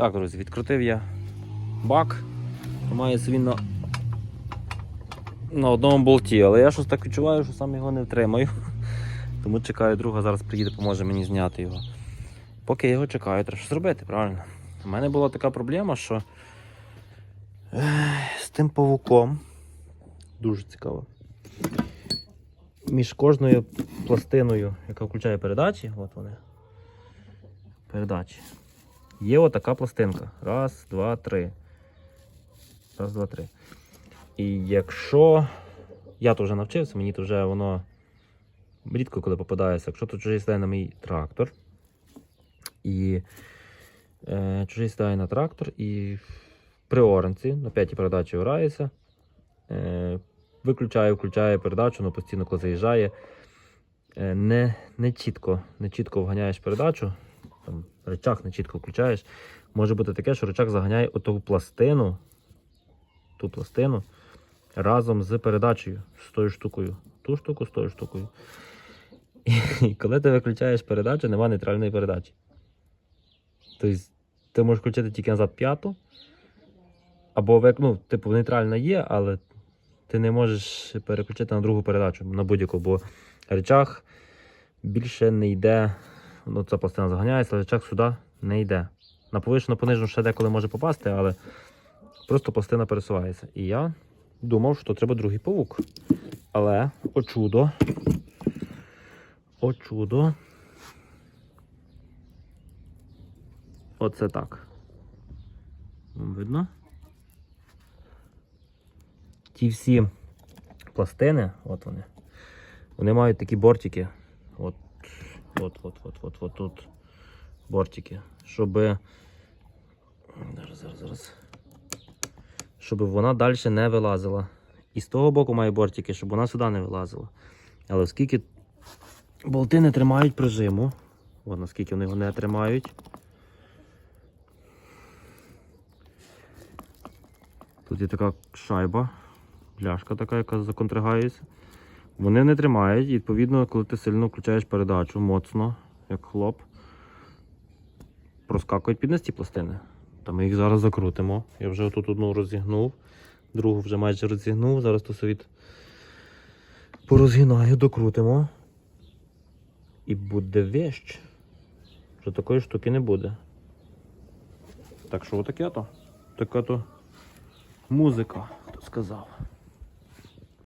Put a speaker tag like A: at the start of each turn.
A: Так, друзі, відкрутив я бак. Тримається він на, на одному болті, але я щось так відчуваю, що сам його не втримаю. Тому чекаю друга, зараз приїде, поможе мені зняти його. Поки я його чекаю, треба щось зробити, правильно? У мене була така проблема, що з тим павуком дуже цікаво. Між кожною пластиною, яка включає передачі, от вони. Передачі. Є отака пластинка. Раз, два, три. Раз, два, три. І якщо я то вже навчився, мені то вже воно рідко коли попадається, якщо тут чужий сідає на мій трактор. І е, чужий сідає на трактор і при оранці на п'ятій передачі грається. Е, виключає, включає передачу, ну постійно коли заїжджає. Е, не, не, чітко, не чітко вганяєш передачу, там речах не чітко включаєш. Може бути таке, що речах заганяє оту пластину, ту пластину разом з передачею, з тою штукою. Ту штуку з тою штукою. І коли ти виключаєш передачу, нема нейтральної передачі. Тобто ти можеш включити тільки назад п'яту. Або ну, типу, нейтральна є, але ти не можеш переключити на другу передачу на будь-яку, бо речах більше не йде. Ну, ця пластина заганяється, речах сюди не йде. На повишену понижену ще деколи може попасти, але просто пластина пересувається. І я думав, що треба другий павук. Але, о чудо. О чудо. Оце так. Вам видно? Ті всі пластини, от вони. Вони мають такі бортики. От, от, от, от, от, от тут бортики. Щоб. Зараз, зараз, зараз. Щоб вона далі не вилазила. І з того боку має бортики, щоб вона сюди не вилазила. Але оскільки болти не тримають прижиму, от наскільки вони його не тримають. Тут є така шайба, пляшка така, яка законтригається. Вони не тримають, відповідно, коли ти сильно включаєш передачу моцно, як хлоп, проскакують під нас ті пластини. Та ми їх зараз закрутимо. Я вже тут одну розігнув, другу вже майже розігнув. Зараз то совіт порозгинаю, докрутимо. І буде вещ. Вже такої штуки не буде. Так що отаке то. Така то музика, хто сказав.